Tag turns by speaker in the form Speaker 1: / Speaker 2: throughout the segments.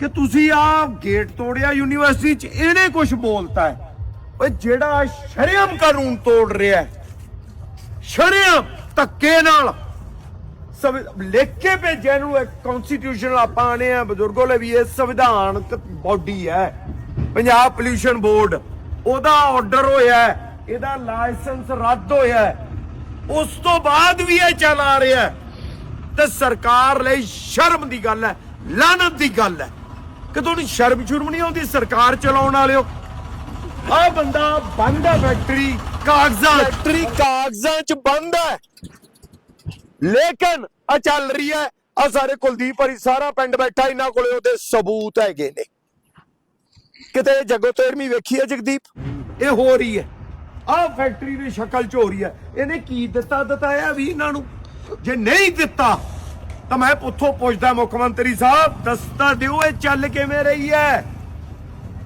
Speaker 1: ਕਿ ਤੁਸੀਂ ਆ ਗੇਟ ਤੋੜਿਆ, ਯੂਨੀਵਰਸਿਟੀ ਚ ਇਹਨੇ ਕੁਝ ਬੋਲਤਾ ਹੈ। ਓਏ, ਜਿਹੜਾ ਸ਼ਰਮ ਕਾਨੂੰਨ ਤੋੜ ਰਿਹਾ ਹੈ ਸ਼ਰਮ ਧੱਕੇ ਨਾਲ ਸਭ ਲਿਖ ਕੇ ਭੇਜਿਆ ਨੂੰ ਇੱਕ ਕਨਸਟੀਟਿਊਸ਼ਨਲ ਆਪਾਂ ਆਣੇ ਆ, ਬਜ਼ੁਰਗੋ ਲਈ ਵੀ ਇਹ ਸੰਵਿਧਾਨਕ ਬਾਡੀ ਹੈ। ਪੰਜਾਬ ਪੋਲਿਊਸ਼ਨ ਬੋਰਡ ਉਹਦਾ ਆਰਡਰ ਹੋਇਆ ਇਹਦਾ ਲਾਇਸੈਂਸ ਰੱਦ ਹੋਇਆ ਉਸ ਤੋਂ ਬਾਅਦ ਵੀ ਇਹ ਚੱਲ ਆ ਰਿਹਾ ਤੇ ਸਰਕਾਰ ਲਈ ਸ਼ਰਮ ਦੀ ਗੱਲ ਹੈ ਲਾਨਤ ਦੀ ਗੱਲ ਹੈ। ਕਿ ਤੁਹਾਨੂੰ ਸ਼ਰਮ ਸ਼ੁਰਮ ਨਹੀਂ ਆਉਂਦੀ ਸਰਕਾਰ ਚਲਾਉਣ ਵਾਲਿਓ? ਆ ਬੰਦਾ ਬੰਦ ਹੈ ਫੈਕਟਰੀ ਕਾਗਜ਼ਾਂ ਫੈਕਟਰੀ ਕਾਗਜ਼ਾਂ ਚ ਬੰਦ ਹੈ। ਲੇਕਿਨ ਆ ਚੱਲ ਰਹੀ ਹੈ ਆ ਸਾਰੇ ਕੁਲਦੀਪ ਹਰੀ ਸਾਰਾ ਪਿੰਡ ਬੈਠਾ ਇਹਨਾਂ ਕੋਲੇ ਉਹਦੇ ਸਬੂਤ ਹੈਗੇ ਨੇ। ਕਿਤੇ ਜਗੋ ਤੇਰਵੀਂ ਵੇਖੀ ਹੈ ਜਗਦੀਪ? ਇਹ ਹੋ ਰਹੀ ਹੈ। ਆ ਫੈਕਟਰੀ ਦੀ ਸ਼ਕਲ ਚ ਹੋ ਰਹੀ ਹੈ। ਇਹਨੇ ਕੀ ਦਿੱਤਾ ਦਤਾਇਆ ਵੀ ਇਹਨਾਂ ਨੂੰ? ਜੇ ਨਹੀਂ ਦਿੱਤਾ ਤਾਂ ਮੈਂ ਉੱਥੋਂ ਪੁੱਛਦਾ ਮੁੱਖ ਮੰਤਰੀ ਸਾਹਿਬ ਦੱਸਤਾ ਦਿਓ ਇਹ ਚੱਲ ਕਿਵੇਂ ਰਹੀ ਹੈ?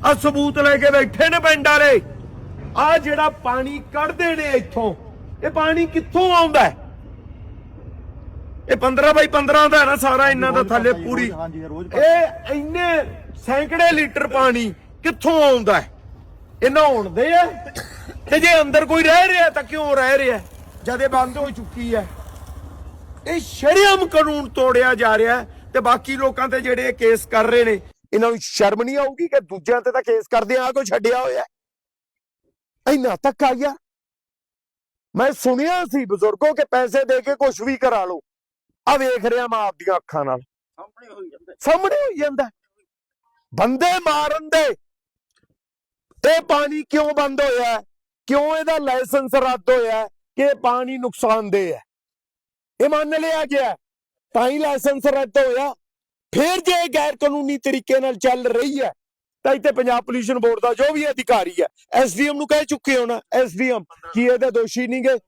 Speaker 1: ਆ ਸਬੂਤ ਲੈ ਕੇ ਬੈਠੇ ਨੇ ਪਿੰਡ ਵਾਲੇ। ਆ ਜਿਹੜਾ ਪਾਣੀ ਕੱਢਦੇ ਨੇ ਇੱਥੋਂ ਇਹ ਪਾਣੀ ਕਿੱਥੋਂ ਆਉਂਦਾ ਹੈ? ਇਹ 15 ਬਾਈ 15 ਦਾ ਹੈ ਨਾ ਸਾਰਾ ਇਹਨਾਂ ਦਾ ਥੱਲੇ ਪੂਰੀ। ਇਹ ਇੰਨੇ ਸੈਂਕੜੇ ਲੀਟਰ ਪਾਣੀ ਕਿੱਥੋਂ ਆਉਂਦਾ ਹੈ? ਇਹ ਨਹਾਉਣਦੇ ਆ ਤੇ ਜੇ ਅੰਦਰ ਕੋਈ ਰਹਿ ਰਿਹਾ ਤਾਂ ਕਿਉਂ ਰਹਿ ਰਿਹਾ ਜਦ ਇਹ ਬੰਦ ਹੋ ਚੁੱਕੀ ਹੈ। ਇਹ ਸ਼ਰੀਅਮ ਕਾਨੂੰਨ ਤੋੜਿਆ ਜਾ ਰਿਹਾ ਹੈ ਤੇ ਬਾਕੀ ਲੋਕਾਂ ਤੇ ਜਿਹੜੇ ਇਹ ਕੇਸ ਕਰ ਰਹੇ ਨੇ ਇਹਨਾਂ ਨੂੰ ਸ਼ਰਮ ਨਹੀਂ ਆਊਗੀ ਕਿ ਦੂਜਿਆਂ ਤੇ ਤਾਂ ਕੇਸ ਕਰਦੇ ਆ ਕੋਈ ਛੱਡਿਆ ਹੋਇਆ। ਇੰਨਾ ਤੱਕ ਆ ਗਿਆ ਮੈਂ ਸੁਣਿਆ ਸੀ ਬਜ਼ੁਰਗੋ ਕਿ ਪੈਸੇ ਦੇ ਕੇ ਕੁਝ ਵੀ ਕਰਾ ਲਓ ਆ ਵੇਖ ਰਿਹਾ ਮੈਂ ਆਪਦੀਆਂ ਅੱਖਾਂ ਨਾਲ
Speaker 2: ਸਾਹਮਣੇ ਹੋਈ ਜਾਂਦਾ
Speaker 1: ਸਾਹਮਣੇ ਹੋਈ ਜਾਂਦਾ। ਬੰਦੇ ਮਾਰਨ ਦੇ ਤੇ ਪਾਣੀ ਕਿਉਂ ਬੰਦ ਹੋਇਆ? ਕਿਉਂ ਇਹਦਾ ਲਾਇਸੈਂਸ ਰੱਦ ਹੋਇਆ? ਕਿ ਇਹ ਪਾਣੀ ਨੁਕਸਾਨਦੇਹ ਹੈ ਇਹ ਮੰਨ ਲਿਆ ਗਿਆ। ਤਾਂ ਹੀ ਲਾਇਸੈਂਸ ਰੱਦ ਹੋਇਆ। ਫਿਰ ਜੇ ਗੈਰ ਕਾਨੂੰਨੀ ਤਰੀਕੇ ਨਾਲ ਚੱਲ ਰਹੀ ਹੈ ਤਾਂ ਇੱਥੇ ਪੰਜਾਬ ਪੋਲਿਊਸ਼ਨ ਬੋਰਡ ਦਾ ਜੋ ਵੀ ਅਧਿਕਾਰੀ ਹੈ ਐਸਡੀਐਮ ਨੂੰ ਕਹਿ ਚੁੱਕੇ ਹੋ ਨਾ ਐਸਡੀਐਮ ਕੀ ਇਹਦੇ ਦੋਸ਼ੀ ਨਹੀਂ ਗਏ।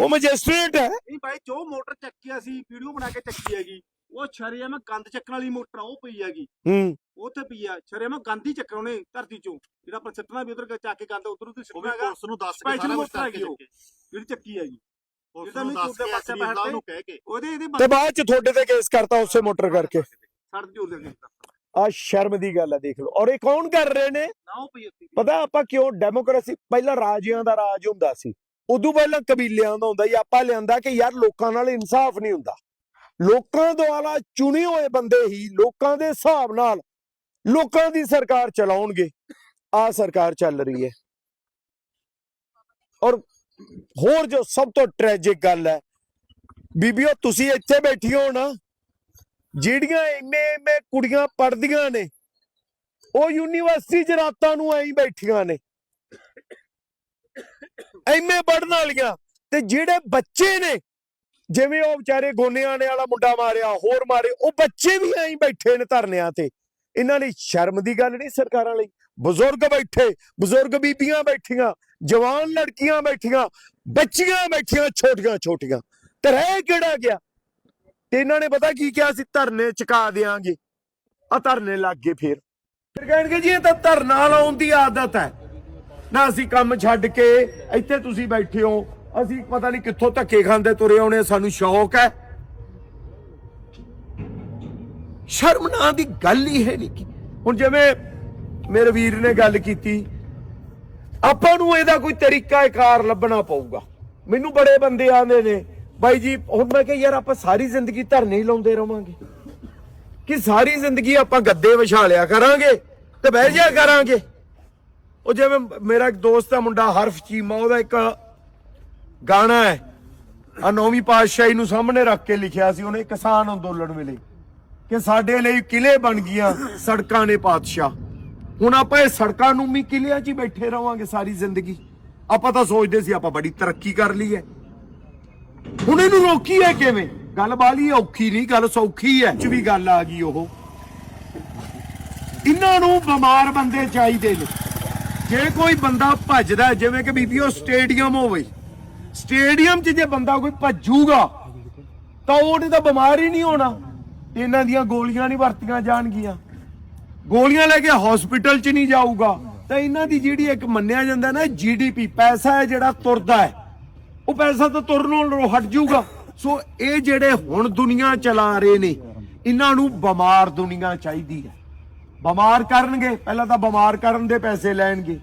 Speaker 1: ਉਹ ਮੈਜਿਸਟ੍ਰੇਟ ਹੈ।
Speaker 2: ਨਹੀਂ ਬਾਈ ਜੋ ਮੋਟਰ ਚੱਕੀ ਅਸੀਂ ਵੀਡੀਓ ਬਣਾ ਕੇ ਚੱਕੀ ਹੈਗੀ। ਉਹ ਛਰਿਆ ਮੈਂ ਗੰਦ ਚੱਕਣ ਵਾਲੀ ਮੋਟਰ ਆ ਉਹ ਪਈ ਹੈਗੀ।
Speaker 1: ਹੂੰ।
Speaker 2: ਉੱਥੇ ਪਈ ਆ ਛਰਿਆ ਮੈਂ ਗੰਦ ਹੀ ਚੱਕਣਾ ਉਹਨੇ ਧਰਤੀ ਚੋਂ। ਜਿਹੜਾ ਆਪਾਂ ਸਿੱਟਣਾ ਵੀ ਉਧਰ ਚੱਕ ਕੇ ਗੰਦ ਉਧਰ ਉਧਰ ਸਿੱਟਣਾ ਹੈਗਾ।
Speaker 3: ਪੁਲਿਸ ਨੂੰ ਦੱਸ ਕੇ ਸਾਰਾ ਕੁਝ
Speaker 2: ਮੋਟਰ ਹੈਗੀ
Speaker 3: ਕਰਕੇ
Speaker 2: ਉਹ। ਜਿਹੜੀ ਚੱਕੀ ਹੈਗੀ।
Speaker 3: ਪੁਲਿਸ
Speaker 2: ਇਹਦਾ
Speaker 3: ਨੂੰ
Speaker 2: ਨਹੀਂ
Speaker 3: ਦੱਸ
Speaker 2: ਦੂਜੇ
Speaker 3: ਕੇ
Speaker 2: ਪਾਸੇ
Speaker 3: ਐਸਪੀ
Speaker 2: ਬੈਠ
Speaker 3: ਨੂੰ ਕਹਿ ਕੇ।
Speaker 2: ਉਹਦੇ ਇਹਦੇ
Speaker 1: ਤੇ ਬਾਅਦ ਚ ਤੁਹਾਡੇ ਤੇ ਕੇਸ ਕਰਤਾ ਉਸੇ ਮੋਟਰ ਕਰਕੇ। ਆ ਸ਼ਰਮ ਦੀ ਗੱਲ ਹੈ ਦੇਖ ਲਓ। ਔਰ ਇਹ ਕੌਣ ਕਰ ਰਹੇ ਨੇ?
Speaker 2: ਨਾ ਉਹ ਪਈ ਉੱਥੇ।
Speaker 1: ਪਤਾ ਆਪਾਂ ਕਿਉਂ ਡੈਮੋਕ੍ਰੇਸੀ ਪਹਿਲਾਂ ਰਾਜਿਆਂ ਦਾ ਰਾਜ ਹੁੰਦਾ ਸੀ। ਉਦੋਂ ਪਹਿਲਾਂ ਕਬੀਲਿਆਂ ਦਾ ਹੁੰਦਾ ਸੀ। ਆਪਾਂ ਲਿਆਂਦਾ ਕਿ ਯਾਰ ਲੋਕਾਂ ਨਾਲ ਇਨਸਾਫ ਨਹੀਂ ਹੁੰਦਾ। ਲੋਕਾਂ ਦੁਆਰਾ ਚੁਣੇ ਹੋਏ ਬੰਦੇ ਹੀ ਲੋਕਾਂ ਦੇ ਹਿਸਾਬ ਨਾਲ ਲੋਕਾਂ ਦੀ ਸਰਕਾਰ ਚਲਾਉਣਗੇ। ਆ ਸਰਕਾਰ ਚੱਲ ਰਹੀ ਹੈ। ਔਰ ਹੋਰ ਜੋ ਸਭ ਤੋਂ ਟ੍ਰੈਜਿਕ ਗੱਲ ਹੈ, ਬੀਬੀਓ ਤੁਸੀਂ ਇੱਥੇ ਬੈਠੀ ਹੋ ਨਾ, ਜਿਹੜੀਆਂ ਇੰਨੇ ਇੰਨੇ ਕੁੜੀਆਂ ਪੜਦੀਆਂ ਨੇ, ਉਹ ਯੂਨੀਵਰਸਿਟੀ ਚ ਰਾਤਾਂ ਨੂੰ ਐਂ ਬੈਠੀਆਂ ਨੇ। ਐਵੇਂ ਪੜਨ ਵਾਲੀਆਂ ਤੇ ਜਿਹੜੇ ਬੱਚੇ ਨੇ, ਜਿਵੇਂ ਉਹ ਵਿਚਾਰੇ ਗੋਨਿਆਂ ਵਾਲਾ ਮੁੰਡਾ ਮਾਰਿਆ, ਹੋਰ ਮਾਰੇ, ਉਹ ਬੱਚੇ ਵੀ ਐਂ ਬੈਠੇ ਨੇ ਧਰਨਿਆਂ ਤੇ। ਇਹਨਾਂ ਲਈ ਸ਼ਰਮ ਦੀ ਗੱਲ ਨਹੀਂ ਸਰਕਾਰਾਂ ਲਈ। ਬਜ਼ੁਰਗ ਬੈਠੇ, ਬਜ਼ੁਰਗ ਬੀਬੀਆਂ ਬੈਠੀਆਂ ਜਵਾਨ ਲੜਕੀਆਂ ਬੈਠੀਆਂ, ਬੱਚੀਆਂ ਬੈਠੀਆਂ, ਛੋਟੀਆਂ ਛੋਟੀਆਂ। ਤੇ ਰਹਿ ਕਿਹੜਾ ਗਿਆ? ਤੇ ਇਹਨਾਂ ਨੇ ਪਤਾ ਕੀ ਕਿਹਾ ਸੀ? ਧਰਨੇ ਚੁਕਾ ਦੇਾਂਗੇ ਆ ਧਰਨੇ ਲੱਗ ਗਏ ਫੇਰ। ਫਿਰ ਕਹਿਣਗੇ ਜੀ, ਇਹ ਤਾਂ ਧਰਨਾ ਲਾਉਣ ਦੀ ਆਦਤ ਹੈ। ਨਾ ਅਸੀਂ ਕੰਮ ਛੱਡ ਕੇ ਇੱਥੇ ਤੁਸੀਂ ਬੈਠੇ ਹੋ। ਅਸੀਂ ਪਤਾ ਨਹੀਂ ਕਿੱਥੋਂ ਧੱਕੇ ਖਾਂਦੇ ਤੁਰੇ ਆਉਣੇ, ਸਾਨੂੰ ਸ਼ੌਕ ਹੈ। ਸ਼ਰਮ ਨਾਂ ਦੀ ਗੱਲ ਹੀ ਹੈ ਨਹੀਂ ਹੁਣ ਜਿਵੇਂ ਮੇਰੇ ਵੀਰ ਨੇ ਗੱਲ ਕੀਤੀ ਆਪਾਂ ਨੂੰ ਇਹਦਾ ਕੋਈ ਤਰੀਕਾ ਕਾਰ ਲੱਭਣਾ ਪਊਗਾ। ਮੈਨੂੰ ਬੜੇ ਬੰਦੇ ਆਂਦੇ ਨੇ, ਬਾਈ ਜੀ, ਹੁਣ ਮੈਂ ਕਿਹਾ, ਯਾਰ ਆਪਾਂ ਸਾਰੀ ਜ਼ਿੰਦਗੀ ਧਰਨੇ ਹੀ ਲਾਉਂਦੇ ਰਵਾਂਗੇ। ਕਿ ਸਾਰੀ ਜ਼ਿੰਦਗੀ ਆਪਾਂ ਗੱਦੇ ਵਿਛਾ ਲਿਆ ਕਰਾਂਗੇ ਤੇ ਬਹਿ ਜਾ ਕਰਾਂਗੇ। ਉਹ ਜਿਵੇਂ ਮੇਰਾ ਇੱਕ ਦੋਸਤ ਆ, ਮੁੰਡਾ ਹਰਫ ਚੀਮਾ, ਉਹਦਾ ਇੱਕ ਗਾਣਾ ਹੈ। ਆ ਨੌਵੀਂ ਪਾਤਸ਼ਾਹੀ ਨੂੰ ਸਾਹਮਣੇ ਰੱਖ ਕੇ ਲਿਖਿਆ ਸੀ, ਉਹਨੇ ਕਿਸਾਨ ਅੰਦੋਲਨ ਵੇਲੇ ਕਿ ਸਾਡੇ ਲਈ ਕਿਲੇ ਬਣ ਗਈਆਂ ਸੜਕਾਂ ਨੇ ਪਾਤਸ਼ਾਹ। ਹੁਣ ਆਪਾਂ ਇਹ ਸੜਕਾਂ ਨੂੰ ਵੀ ਕਿਲਿਆਂ 'ਚ ਹੀ ਬੈਠੇ ਰਵਾਂਗੇ ਸਾਰੀ ਜ਼ਿੰਦਗੀ। ਆਪਾਂ ਤਾਂ ਸੋਚਦੇ ਸੀ ਆਪਾਂ ਬੜੀ ਤਰੱਕੀ ਕਰ ਲਈ ਹੈ। ਹੁਣ ਇਹਨੂੰ ਰੋਕੀਏ ਕਿਵੇਂ? ਗੱਲ ਬਾਲੀ ਔਖੀ ਨਹੀਂ, ਗੱਲ ਸੌਖੀ ਹੈ। ਚ ਵੀ ਗੱਲ ਆ ਗਈ ਉਹ। ਇਹਨਾਂ ਨੂੰ ਬਿਮਾਰ ਬੰਦੇ ਚਾਹੀਦੇ ਨੇ। ਜੇ ਕੋਈ ਬੰਦਾ ਭੱਜਦਾ, ਜਿਵੇਂ ਕਿ ਬੀਬੀਓ ਸਟੇਡੀਅਮ ਹੋਵੇ। ਸਟੇਡੀਅਮ 'ਚ ਜੇ ਬੰਦਾ ਕੋਈ ਭੱਜੂਗਾ, ਤਾਂ ਉਹਨੇ ਤਾਂ ਬਿਮਾਰ ਹੀ ਨਹੀਂ ਹੋਣਾ। ਇਹਨਾਂ ਦੀਆਂ ਗੋਲੀਆਂ ਨਹੀਂ ਵਰਤੀਆਂ ਜਾਣਗੀਆਂ। ਗੋਲੀਆਂ ਲੈ ਕੇ ਹਸਪੀਟਲ 'ਚ ਨਹੀਂ ਜਾਊਗਾ। ਤਾਂ ਇਹਨਾਂ ਦੀ ਜਿਹੜੀ ਇੱਕ ਮੰਨਿਆ ਜਾਂਦਾ ਨਾ ਜੀਡੀਪੀ ਪੈਸਾ ਹੈ ਜਿਹੜਾ ਤੁਰਦਾ ਹੈ। ਉਹ ਪੈਸਾ ਤਾਂ ਤੁਰਨੋਂ ਹਟ ਜਾਊਗਾ। ਸੋ ਇਹ ਜਿਹੜੇ ਹੁਣ ਦੁਨੀਆ ਚਲਾ ਰਹੇ ਨੇ, ਇਹਨਾਂ ਨੂੰ ਬਿਮਾਰ ਦੁਨੀਆ ਚਾਹੀਦੀ ਹੈ। ਬਿਮਾਰ ਕਰਨਗੇ, ਪਹਿਲਾਂ ਤਾਂ ਬਿਮਾਰ ਕਰਨ ਦੇ ਪੈਸੇ ਲੈਣਗੇ।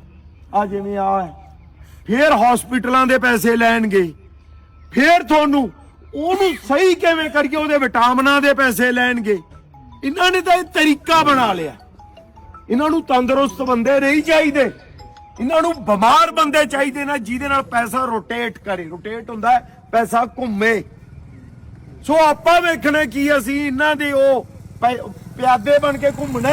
Speaker 1: ਆ ਜਿਵੇਂ ਆ ਫਿਰ ਹਸਪੀਟਲਾਂ ਦੇ ਪੈਸੇ ਲੈਣਗੇ। ਫਿਰ ਤੁਹਾਨੂੰ ਉਹਨੂੰ ਸਹੀ ਕਿਵੇਂ ਕਰੀਏ, ਉਹਦੇ ਵਿਟਾਮਿਨਾਂ ਦੇ ਪੈਸੇ ਲੈਣਗੇ। ਇਹਨਾਂ ਨੇ ਤਾਂ ਇਹ ਤਰੀਕਾ ਬਣਾ ਲਿਆ। ਇਹਨਾਂ ਨੂੰ ਤੰਦਰੁਸਤ ਬੰਦੇ ਨਹੀਂ ਚਾਹੀਦੇ। ਇਹਨਾਂ ਨੂੰ ਬਿਮਾਰ ਬੰਦੇ ਚਾਹੀਦੇ ਨਾ, ਜਿਹਦੇ ਨਾਲ ਪੈਸਾ ਰੋਟੇਟ ਕਰੇ। ਰੋਟੇਟ ਹੁੰਦਾ ਪੈਸਾ ਘੁੰਮੇ। ਸੋ ਆਪਾਂ ਵੇਖਣਾ ਕੀ ਅਸੀਂ ਇਹਨਾਂ ਦੇ ਉਹ ਪਿਆਦੇ ਬਣ ਕੇ ਘੁੰਮਣਾ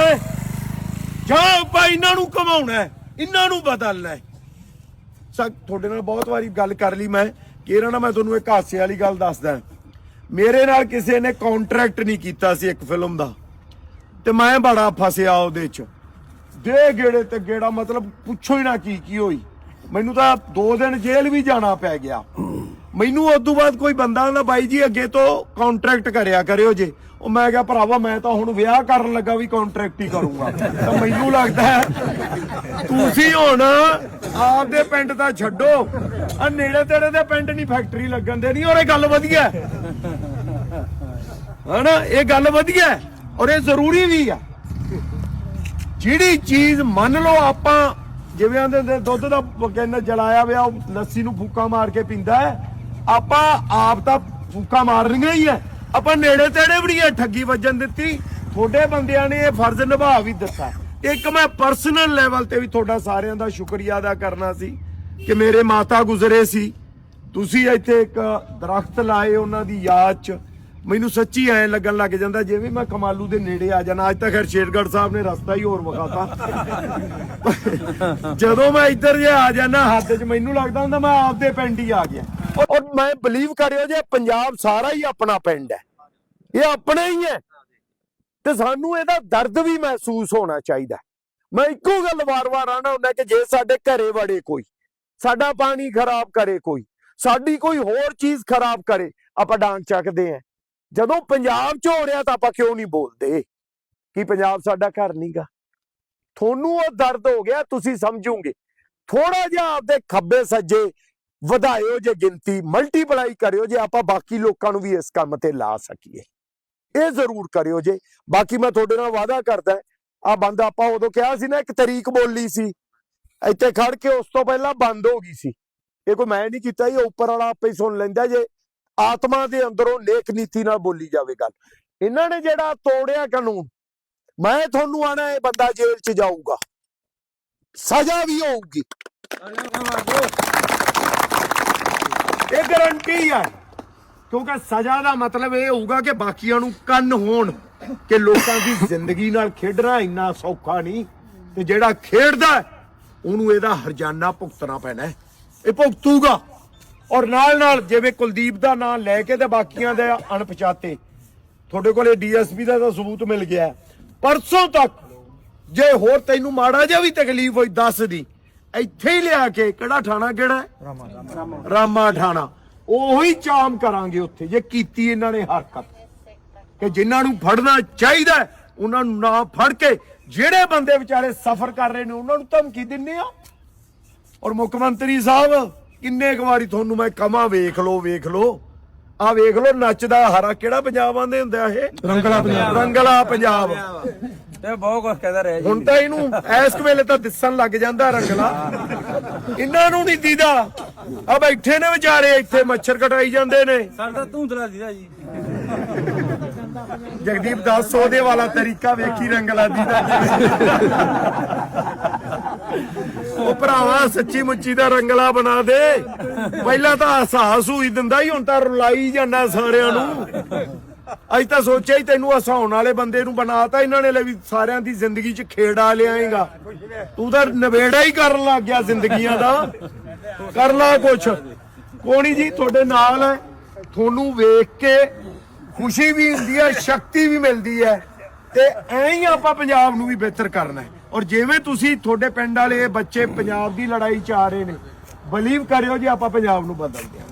Speaker 1: ਜਾਂ ਆਪਾਂ ਇਹਨਾਂ ਨੂੰ ਕਮਾਉਣਾ ਇਹਨਾਂ ਨੂੰ ਬਦਲਣਾ ਹੈ। ਤੁਹਾਡੇ ਨਾਲ ਬਹੁਤ ਵਾਰੀ ਗੱਲ ਕਰ ਲਈ ਮੈਂ। ਕਿਹੜਾ ਨਾ ਮੈਂ ਤੁਹਾਨੂੰ ਇੱਕ ਹਾਸੇ ਵਾਲੀ ਗੱਲ ਦੱਸਦਾ ਮੇਰੇ ਨਾਲ ਕਿਸੇ ਨੇ ਕੰਟਰੈਕਟ ਨਹੀਂ ਕੀਤਾ ਸੀ ਇੱਕ ਫਿਲਮ ਦਾ। ਤੇ ਮੈਂ ਬੜਾ ਫਸਿਆ ਉਹਦੇ ਚ। ਦੇ ਗੇੜੇ ਤੇ ਗੇੜਾ ਮਤਲਬ ਪੁੱਛੋ ਹੀ ਨਾ ਕੀ ਕੀ ਹੋਈ। ਮੈਨੂੰ ਤਾਂ 2 ਦਿਨ ਜੇਲ੍ਹ ਵੀ ਜਾਣਾ ਪੈ ਗਿਆ। ਮੈਨੂੰ ਉਸ ਤੋਂ ਬਾਅਦ ਕੋਈ ਬੰਦਾ ਕਹਿੰਦਾ ਬਾਈ ਜੀ, ਅੱਗੇ ਤੋਂ ਕੰਟਰੈਕਟ ਕਰਿਆ ਕਰਿਓ ਜੇ। ਉਹ ਮੈਂ ਕਿਹਾ, ਭਰਾਵਾ, ਮੈਂ ਤਾਂ ਹੁਣ ਵਿਆਹ ਕਰਨ ਲੱਗਾ ਵੀ ਕੰਟਰੈਕਟ ਹੀ ਕਰੂੰਗਾ। ਤਾਂ ਮੈਨੂੰ ਲੱਗਦਾ ਹੈ, ਤੁਸੀਂ ਹੁਣ ਆਪਦੇ ਪਿੰਡ ਦਾ ਛੱਡੋ। ਆ ਨੇੜੇ ਤੇੜੇ ਦੇ ਪਿੰਡ ਨਹੀਂ ਫੈਕਟਰੀ ਲੱਗਣ ਦੇ ਨਹੀਂ, ਔਰ ਇਹ ਗੱਲ ਵਧੀਆ ਹੈ। ਹਨਾ, ਇਹ ਗੱਲ ਵਧੀਆ ਔਰ ਇਹ ਜ਼ਰੂਰੀ ਵੀ ਆ। ਜਿਹੜੀ ਚੀਜ਼ ਮੰਨ ਲਓ ਆਪਾਂ ਜਿਵੇਂ ਆਂਦੇ ਹੁੰਦੇ ਦੁੱਧ ਦਾ ਕਹਿੰਦਾ ਜਲਾਇਆ ਹੋਇਆ, ਉਹ ਲੱਸੀ ਨੂੰ ਫੂਕਾ ਮਾਰ ਕੇ ਪੀਂਦਾ ਹੈ, ਆਪਾਂ ਆਪ ਤਾਂ ਫੂਕਾ ਮਾਰਨੀਆਂ ਹੀ ਹੈ। ਆਪਾਂ ਨੇੜੇ ਤੇੜੇ ਵੀ ਨਹੀਂ ਇਹ ਠੱਗੀ ਵੱਜਣ ਦਿੱਤੀ। ਤੁਹਾਡੇ ਬੰਦਿਆਂ ਨੇ ਇਹ ਫਰਜ਼ ਨਿਭਾ ਵੀ ਦਿੱਤਾ। ਇੱਕ ਮੈਂ ਪਰਸਨਲ ਲੈਵਲ ਤੇ ਵੀ ਤੁਹਾਡਾ ਸਾਰਿਆਂ ਦਾ ਸ਼ੁਕਰੀਆ ਅਦਾ ਕਰਨਾ ਸੀ ਕਿ ਮੇਰੇ ਮਾਤਾ ਗੁਜ਼ਰੇ ਸੀ। ਤੁਸੀਂ ਇੱਥੇ ਇੱਕ ਦਰਖਤ ਲਾਏ ਉਹਨਾਂ ਦੀ ਯਾਦ 'ਚ। ਮੈਨੂੰ ਸੱਚੀ ਐ ਲੱਗਣ ਲੱਗ ਜਾਂਦਾ ਜਿਵੇਂ ਮੈਂ ਕਮਾਲੂ ਦੇ ਨੇੜੇ ਆ ਜਾਣਾ। ਅੱਜ ਤਾਂ ਖੈਰ ਸ਼ੇਰਗੜ੍ਹ ਸਾਹਿਬ ਨੇ ਰਸਤਾ ਹੀ ਹੋਰ ਵਿਖਾਤਾ। ਜਦੋਂ ਮੈਂ ਇੱਧਰ ਜੇ ਆ ਜਾਣਾ ਹੱਥ 'ਚ ਮੈਨੂੰ ਲੱਗਦਾ ਹੁੰਦਾ ਮੈਂ ਆਪਦੇ ਪਿੰਡ ਹੀ ਆ ਗਿਆ। ਔਰ- ਮੈਂ ਬਲੀਵ ਕਰਿਓ ਜੇ ਪੰਜਾਬ ਸਾਰਾ ਹੀ ਆਪਣਾ ਪਿੰਡ ਹੈ। ਇਹ ਆਪਣਾ ਹੀ ਹੈ। ਤੇ ਸਾਨੂੰ ਇਹਦਾ ਦਰਦ ਵੀ ਮਹਿਸੂਸ ਹੋਣਾ ਚਾਹੀਦਾ। ਮੈਂ ਇੱਕੋ ਗੱਲ ਵਾਰ-ਵਾਰ ਆਣਾ ਹੁੰਦਾ ਕਿ ਜੇ ਸਾਡੇ ਘਰੇ ਵੜੇ ਕੋਈ ਸਾਡਾ ਪਾਣੀ ਖਰਾਬ ਕਰੇ ਕੋਈ ਸਾਡੀ ਕੋਈ ਹੋਰ ਚੀਜ਼ ਖਰਾਬ ਕਰੇ ਆਪਾਂ ਡਾਂਗ ਚੱਕਦੇ ਆਂ ਜਦੋਂ ਪੰਜਾਬ 'ਚ ਹੋ ਰਿਹਾ ਤਾਂ ਆਪਾਂ ਕਿਉਂ ਨਹੀਂ ਬੋਲਦੇ? ਕਿ ਪੰਜਾਬ ਸਾਡਾ ਘਰ ਨਹੀਂਗਾ ਤੁਹਾਨੂੰ ਉਹ ਦਰਦ ਹੋ ਗਿਆ, ਤੁਸੀਂ ਸਮਝੋਗੇ। ਥੋੜਾ ਜਿਹਾ ਆਪਦੇ ਖੱਬੇ ਸੱਜੇ ਵਧਾਇਓ ਜੇ ਗਿਣਤੀ ਮਲਟੀਪਲਾਈ ਕਰਿਓ ਜੇ ਆਪਾਂ ਬਾਕੀ ਲੋਕਾਂ ਨੂੰ ਵੀ ਇਸ ਕੰਮ ਤੇ ਲਾ ਸਕੀਏ। ਇਹ ਜ਼ਰੂਰ ਕਰਿਓ ਜੇ। ਬਾਕੀ ਮੈਂ ਤੁਹਾਡੇ ਨਾਲ ਵਾਅਦਾ ਕਰਦਾ ਆ ਬੰਦ ਆਪਾਂ ਉਦੋਂ ਕਿਹਾ ਸੀ ਨਾ, ਇੱਕ ਤਰੀਕ ਬੋਲੀ ਸੀ। ਇੱਥੇ ਖੜ ਕੇ ਉਸ ਤੋਂ ਪਹਿਲਾਂ ਬੰਦ ਹੋ ਗਈ ਸੀ। ਇਹ ਕੋਈ ਮੈਂ ਨਹੀਂ ਕੀਤਾ, ਇਹ ਉੱਪਰ ਵਾਲਾ ਆਪੇ ਹੀ ਸੁਣ ਲੈਂਦਾ ਜੇ। ਆਤਮਾ ਦੇ ਅੰਦਰੋਂ ਲੇਖ ਨੀਤੀ ਨਾਲ ਬੋਲੀ ਜਾਵੇ ਗੱਲ। ਇਹਨਾਂ ਨੇ ਜਿਹੜਾ ਤੋੜਿਆ ਕਾਨੂੰਨ, ਮੈਂ ਤੁਹਾਨੂੰ ਆਣਾ ਇਹ ਬੰਦਾ ਜੇਲ੍ਹ 'ਚ ਜਾਊਗਾ। ਸਜ਼ਾ ਵੀ ਹੋਊਗੀ। ਇਹ ਗਰੰਟੀ ਹੈ ਕਿਉਂਕਿ ਸਜ਼ਾ ਦਾ ਮਤਲਬ ਇਹ ਹੋਊਗਾ ਕਿ ਬਾਕੀਆਂ ਨੂੰ ਕੰਨ ਹੋਣ ਕਿ ਲੋਕਾਂ ਦੀ ਜ਼ਿੰਦਗੀ ਨਾਲ ਖੇਡਣਾ ਇੰਨਾ ਸੌਖਾ ਨਹੀਂ ਤੇ ਜਿਹੜਾ ਖੇਡਦਾ, ਉਹਨੂੰ ਇਹਦਾ ਹਰਜਾਨਾ ਭੁਗਤਣਾ ਪੈਣਾ ਇਹ ਭੁਗਤੂਗਾ। ਔਰ ਨਾਲ ਨਾਲ ਜਿਵੇਂ ਕੁਲਦੀਪ ਦਾ ਨਾਮ ਲੈ ਕੇ ਤੇ ਬਾਕੀਆਂ ਦੇ ਅਣਪਛਾਤੇ ਤੁਹਾਡੇ ਕੋਲੇ ਡੀਐਸਪੀ ਦਾ ਤਾਂ ਸਬੂਤ ਮਿਲ ਗਿਆ। ਪਰਸੋਂ ਤੱਕ ਜੇ ਹੋਰ ਤੈਨੂੰ ਮਾੜਾ ਜਿਹਾ ਵੀ ਤਕਲੀਫ ਹੋਈ ਦੱਸ ਦੀ। ਇੱਥੇ ਹੀ ਲਿਆ ਕੇ ਕਿਹੜਾ ਥਾਣਾ ਕਿਹੜਾ? ਰਾਮਾ ਠਾਣਾ ਉਹੀ ਚਾਮ ਕਰਾਂਗੇ ਉੱਥੇ ਜੇ ਕੀਤੀ ਇਹਨਾਂ ਨੇ ਹਰਕਤ। ਕਿ ਜਿਨ੍ਹਾਂ ਨੂੰ ਫੜਨਾ ਚਾਹੀਦਾ ਉਹਨਾਂ ਨੂੰ ਨਾ ਫੜ ਕੇ ਜਿਹੜੇ ਬੰਦੇ ਵਿਚਾਰੇ ਸਫਰ ਕਰ ਰਹੇ ਨੇ ਉਹਨਾਂ ਨੂੰ ਧਮਕੀ ਦਿੰਨੇ ਆ ਔਰ ਮੁੱਖ ਮੰਤਰੀ ਸਾਹਿਬ ਕਿੰਨੇ ਕੁ ਵਾਰੀ ਤੁਹਾਨੂੰ ਮੈਂ ਕਮਾ ਵੇਖ ਲਓ ਵੇਖ ਲਓ। ਆ ਵੇਖ ਲਓ ਨੱਚਦਾ ਹਰਾ ਕਿਹੜਾ ਪੰਜਾਬ ਆਂਦੇ ਹੁੰਦੇ ਆ ਇਹ? ਰੰਗਲਾ ਪੰਜਾਬ। ਰੰਗਲਾ ਪੰਜਾਬ।
Speaker 3: ਤੇ ਬਹੁਤ ਕੁਝ ਕਹਿੰਦਾ ਰਿਹਾ ਜੀ।
Speaker 1: ਹੁਣ ਤਾਂ ਇਹਨੂੰ ਇਸ ਵੇਲੇ ਤਾਂ ਦਿਸਣ ਲੱਗ ਜਾਂਦਾ ਰੰਗਲਾ। ਇਹਨਾਂ ਨੂੰ ਨਹੀਂ ਦੀਦਾ। ਆ ਬੈਠੇ ਨੇ ਵਿਚਾਰੇ ਇੱਥੇ ਮੱਛਰ ਕਟਾਈ ਜਾਂਦੇ ਨੇ।
Speaker 3: ਸਾਡਾ ਧੂੰਦਲਾ ਸੀਦਾ ਜੀ।
Speaker 1: ਜਗਦੀਪ ਦੱਸ ਉਹਦੇ ਵਾਲਾ ਤਰੀਕਾ ਵੇਖੀ ਰੰਗਲਾ ਦੀ ਦਾ ਉਹ ਭਰਾਵਾ, ਸੱਚੀ ਮੁੱਚੀ ਦਾ ਰੰਗਲਾ ਬਣਾ ਦੇ। ਪਹਿਲਾਂ ਤਾਂ ਹਸਾਸ ਹੋਈ ਦਿੰਦਾ ਹੀ ਹੁਣ ਤਾਂ ਰੁਲਾਈ ਜਾਂਦਾ ਸਾਰਿਆਂ ਨੂੰ। ਅੱਜ ਤਾਂ ਸੋਚਿਆ ਹੀ ਤੈਨੂੰ ਹਸਾਉਣ ਵਾਲੇ ਬੰਦੇ ਨੂੰ ਬਣਾਤਾ ਇਹਨਾਂ ਨੇ ਲੈ ਵੀ ਸਾਰਿਆਂ ਦੀ ਜ਼ਿੰਦਗੀ 'ਚ ਖੇੜਾ ਲਿਆਏਗਾ ਤੂੰ ਤਾਂ ਨਵੇੜਾ ਹੀ ਕਰਨ ਲੱਗ ਗਿਆ ਜ਼ਿੰਦਗੀਆਂ ਦਾ। ਕਰ ਲਾ ਕੁਛ। ਕੋਣੀ ਜੀ, ਤੁਹਾਡੇ ਨਾਲ ਹੈ। ਤੁਹਾਨੂੰ ਵੇਖ ਕੇ ਖੁਸ਼ੀ ਵੀ ਹੁੰਦੀ ਹੈ, ਸ਼ਕਤੀ ਵੀ ਮਿਲਦੀ ਹੈ। ਤੇ ਐਂ ਹੀ ਆਪਾਂ ਪੰਜਾਬ ਨੂੰ ਵੀ ਬਿਹਤਰ ਕਰਨਾ ਹੈ। ਔਰ ਜਿਵੇਂ ਤੁਸੀਂ ਤੁਹਾਡੇ ਪਿੰਡ ਵਾਲੇ, ਬੱਚੇ ਪੰਜਾਬ ਦੀ ਲੜਾਈ ਚ ਆ ਰਹੇ ਨੇ ਬਲੀਵ ਕਰਿਓ ਜੇ, ਆਪਾਂ ਪੰਜਾਬ ਨੂੰ ਬਦਲਦੇ ਹਾਂ।